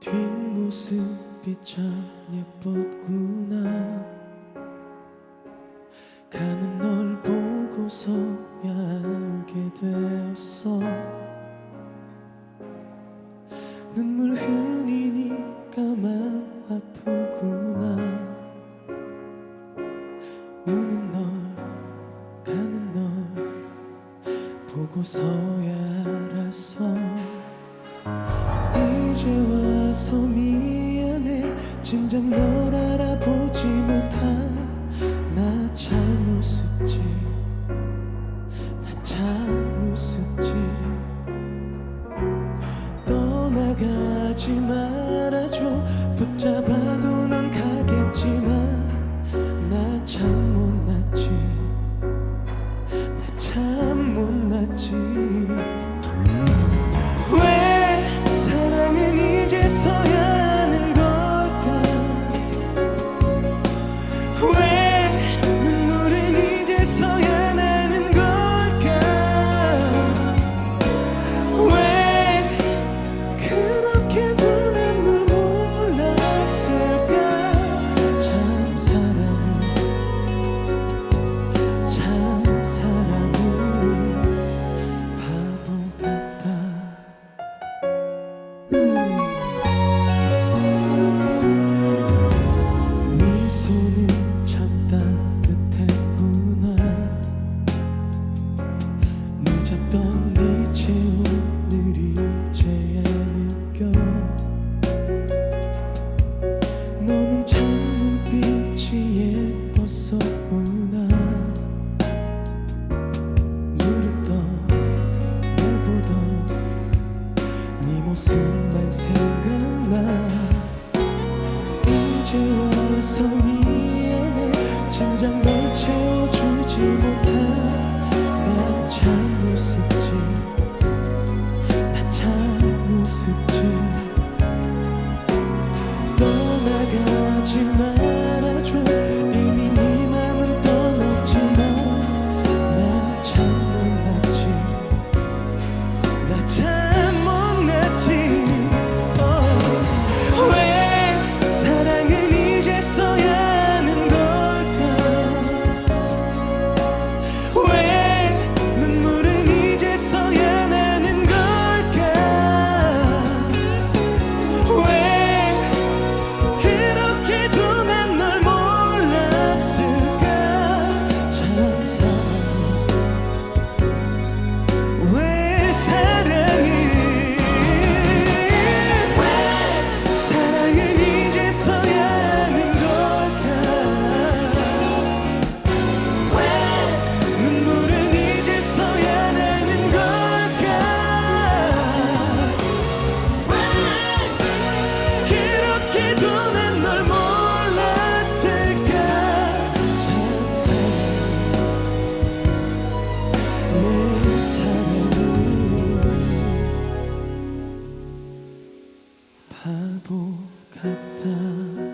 뒷모습이 참 예뻤구나. 가는 너 가는 널 보고서야 알았어 이제 와서 미안해. 진작 너 Mm. 만 생각나 이제 와서 미안해 진작 널 채워주지 못해. 바보 같다